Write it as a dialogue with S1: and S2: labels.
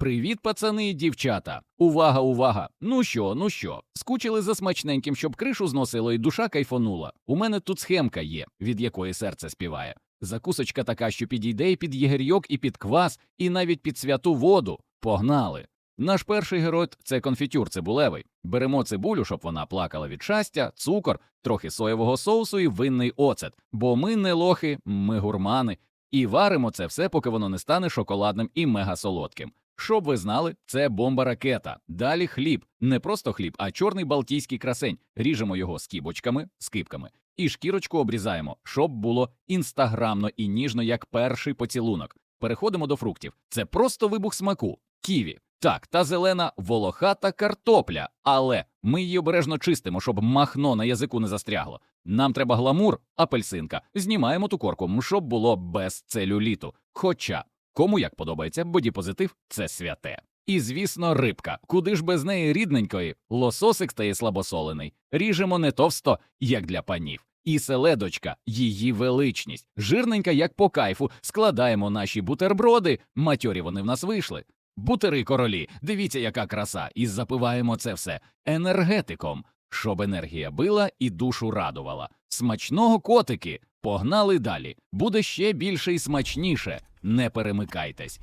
S1: Привіт, пацани і дівчата! Увага, увага! Ну що, ну що? Скучили за смачненьким, щоб кришу зносило і душа кайфонула. У мене тут схемка є, від якої серце співає. Закусочка така, що підійде і під єгерьок, і під квас, і навіть під святу воду. Погнали! Наш перший герой це конфітюр цибулевий. Беремо цибулю, щоб вона плакала від щастя, цукор, трохи соєвого соусу і винний оцет. Бо ми не лохи, ми гурмани. І варимо це все, поки воно не стане шоколадним і мегасолодким. Щоб ви знали, це бомба ракета. Далі хліб, не просто хліб, а чорний балтійський красень. Ріжемо його скибочками, скибками, і шкірочку обрізаємо, щоб було інстаграмно і ніжно, як перший поцілунок. Переходимо до фруктів. Це просто вибух смаку. Ківі. Так, та зелена волохата картопля, але ми її обережно чистимо, щоб махно на язику не застрягло. Нам треба гламур, апельсинка. Знімаємо ту корку, щоб було без целюліту. Хоча кому як подобається, бодіпозитив це святе. І, звісно, рибка. Куди ж без неї рідненької? Лососик стає слабосолений. Ріжемо не товсто, як для панів. І селедочка, її величність, жирненька, як по кайфу, складаємо наші бутерброди, матьорі вони в нас вийшли. Бутери королі, дивіться, яка краса, і запиваємо це все енергетиком, щоб енергія била і душу радувала. Смачного котики, погнали далі. Буде ще більше і смачніше. Не перемикайтесь.